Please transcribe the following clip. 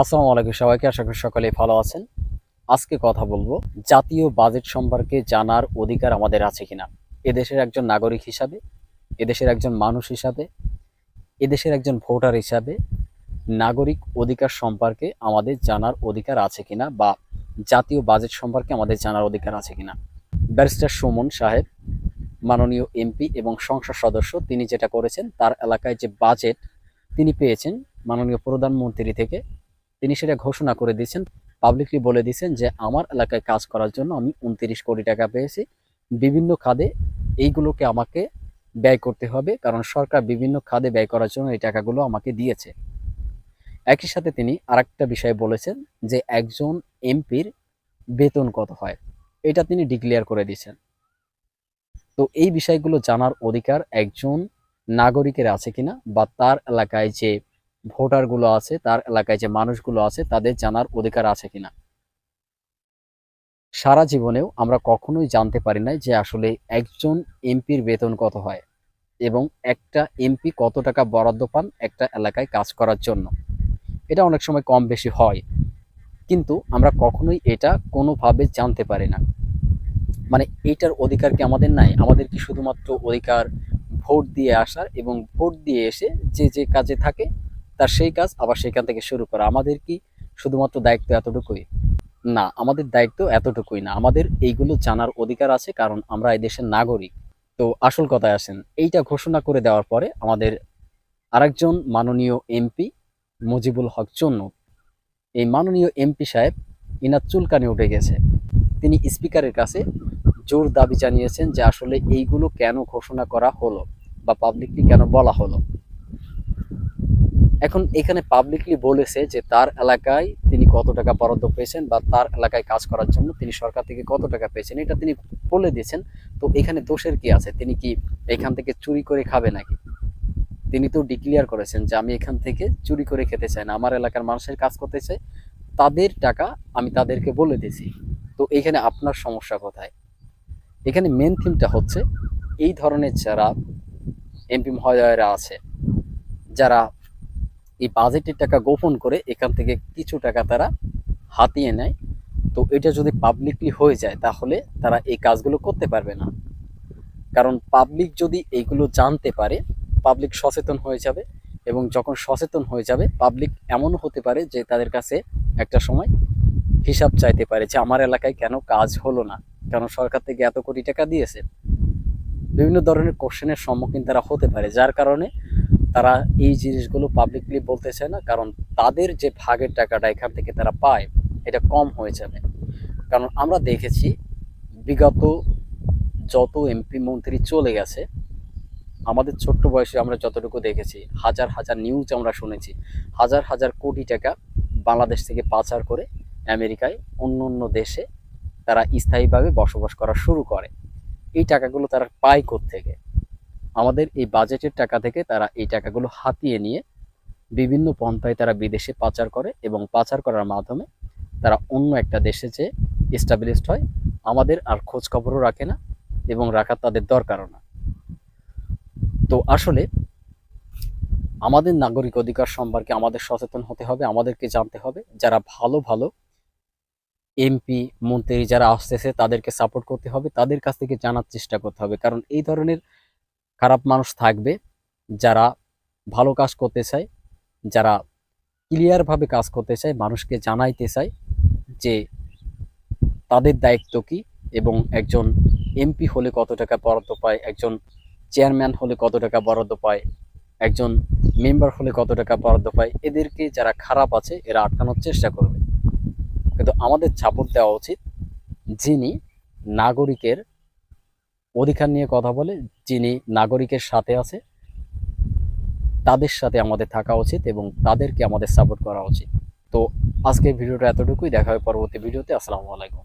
আসসালামু আলাইকুম সবাইকে, আশা করি সকলেই ভালো আছেন। আজকে কথা বলব, জাতীয় বাজেট সম্পর্কে জানার অধিকার আমাদের আছে কিনা? এদেশের একজন নাগরিক হিসাবে, এদেশের একজন মানুষ হিসাবে, এদেশের একজন ভোটার হিসাবে নাগরিক অধিকার সম্পর্কে আমাদের জানার অধিকার আছে কিনা বা জাতীয় বাজেট সম্পর্কে আমাদের জানার অধিকার আছে কিনা? ব্যারিস্টার সুমন সাহেব, মাননীয় এমপি এবং সংসদ সদস্য, তিনি যেটা করেছেন, তার এলাকায় যে বাজেট তিনি পেয়েছেন মাননীয় প্রধানমন্ত্রী থেকে তিনি সেটা ঘোষণা করে দিয়েছেন পাবলিকলি বলে দিয়েছেন যে, আমার এলাকায় কাজ করার জন্য আমি উনত্রিশ কোটি টাকা পেয়েছি। বিভিন্ন খাদে এইগুলোকে আমাকে ব্যয় করতে হবে, কারণ সরকার বিভিন্ন খাদে ব্যয় করার জন্য এই টাকাগুলো আমাকে দিয়েছে। একই সাথে তিনি আরেকটা বিষয় বলেছেন যে, একজন এমপির বেতন কত হয়? এটা তিনি ডিক্লেয়ার করে দিয়েছেন। তো এই বিষয়গুলো জানার অধিকার একজন নাগরিকের আছে কিনা বা তার এলাকায় যে ভোটারগুলো আছে, তার এলাকায় যে মানুষগুলো আছে, তাদের জানার অধিকার আছে কিনা? সারা জীবনেও আমরা কখনোই জানতে পারি না যে আসলে একজন এমপির বেতন কত হয় এবং একটা এমপি কত টাকা বরাদ্দ পান একটা এলাকায় কাজ করার জন্য। এটা অনেক সময় কম বেশি হয়, কিন্তু আমরা কখনোই এটা কোনোভাবে জানতে পারি না। মানে এইটার অধিকার কি আমাদের নাই? আমাদের কি শুধুমাত্র অধিকার ভোট দিয়ে আসার এবং ভোট দিয়ে এসে যে যে কাজে থাকে তার সেই কাজ, আবার সেখান থেকে শুরু করা। আমাদের কি শুধুমাত্র দায়িত্ব এতটুকুই? না, আমাদের দায়িত্ব এতটুকুই না। আমাদের এইগুলো জানার অধিকার আছে, কারণ আমরা এই দেশের নাগরিক। তো আসল কথায় আসেন, এইটা ঘোষণা করে দেওয়ার পরে আমাদের আরেকজন মাননীয় এমপি মুজিবুল হক চন্ন। এই মাননীয় এমপি সাহেব ইনার চুলকানি উঠে গেছে। তিনি স্পিকারের কাছে জোর দাবি জানিয়েছেন যে আসলে এইগুলো কেন ঘোষণা করা হলো বা পাবলিকলি কেন বলা হলো। এখন এখানে পাবলিকলি বলেছে যে তার এলাকায় তিনি কত টাকা বরাদ্দ পেয়েছেন বা তার এলাকায় কাজ করার জন্য তিনি সরকার থেকে কত টাকা পেয়েছেন, এটা তিনি বলে দিয়েছেন। তো এখানে দোষের কি আছে? তিনি কি এখান থেকে চুরি করে খাবে নাকি? তিনি তো ডিক্লিয়ার করেছেন যে আমি এখান থেকে চুরি করে খেতে চাই না, আমার এলাকার মানুষের কাজ করতে চাই তাদের টাকা আমি তাদেরকে বলে দিয়েছি। তো এখানে আপনার সমস্যা কোথায়? এখানে মেন থিমটা হচ্ছে এই ধরনের যারা এমপি মহোদয়রা আছে, যারা এই বাজেটের টাকা গোপন করে এখান থেকে কিছু টাকা তারা হাতিয়ে নেয়। তো এটা যদি পাবলিকলি হয়ে যায়, তাহলে তারা এই কাজগুলো করতে পারবে না। কারণ পাবলিক যদি এইগুলো জানতে পারে পাবলিক সচেতন হয়ে যাবে এবং যখন সচেতন হয়ে যাবে পাবলিক এমনও হতে পারে যে তাদের কাছে একটা সময় হিসাব চাইতে পারে যে আমার এলাকায় কেন কাজ হলো না, কেন সরকার থেকে এত কোটি টাকা দিয়েছে। বিভিন্ন ধরনের কোশ্চেনের সম্মুখীন তারা হতে পারে, যার কারণে তারা এই জিনিসগুলো পাবলিকলি বলতে চায় না, কারণ তাদের যে ভাগের টাকাটা এখান থেকে তারা পায়, এটা কম হয়ে যাবে কারণ আমরা দেখেছি, বিগত যত এমপি মন্ত্রী চলে গেছে, আমাদের ছোট্ট বয়সে আমরা যতটুকু দেখেছি, হাজার হাজার নিউজ আমরা শুনেছি, হাজার হাজার কোটি টাকা বাংলাদেশ থেকে পাচার করে আমেরিকায় অন্য অন্য দেশে তারা স্থায়ীভাবে বসবাস করা শুরু করে। এই টাকাগুলো তারা পায় থেকে আমাদের এই বাজেটের টাকা থেকে তারা এই টাকাগুলো হাতিয়ে নিয়ে বিভিন্ন পন্থায় তারা বিদেশে পাচার করে এবং পাচার করার মাধ্যমে তারা অন্য একটা দেশে যে এস্টাবলিশড হয়। আমাদের আর খোঁজ খবরও রাখে না এবং রাখার তাদের দরকারও না। তো আসলে আমাদের নাগরিক অধিকার সম্পর্কে আমাদের সচেতন হতে হবে, আমাদেরকে জানতে হবে। যারা ভালো ভালো এমপি মন্ত্রী যারা আসতেছে তাদেরকে সাপোর্ট করতে হবে, তাদের কাছ থেকে জানার চেষ্টা করতে হবে। কারণ এই ধরনের খারাপ মানুষ থাকবে, যারা ভালো কাজ করতে চায়, যারা ক্লিয়ারভাবে কাজ করতে চায়, মানুষকে জানাইতে চায় যে তাদের দায়িত্ব কি এবং একজন এমপি হলে কত টাকা বরাদ্দ পায়, একজন চেয়ারম্যান হলে কত টাকা বরাদ্দ পায়, একজন মেম্বার হলে কত টাকা বরাদ্দ পায়, এদেরকে যারা খারাপ আছে এরা আটকানোর চেষ্টা করবে। কিন্তু আমাদের সাপোর্ট দেওয়া উচিত যিনি নাগরিকের অধিকার নিয়ে কথা বলে যিনি নাগরিকের সাথে আছে, তাদের সাথে আমাদের থাকা উচিত এবং তাদেরকে আমাদের সাপোর্ট করা উচিত। তো আজকের ভিডিওটা এতটুকুই। দেখা হয় পরবর্তী ভিডিওতে। আসসালামু আলাইকুম।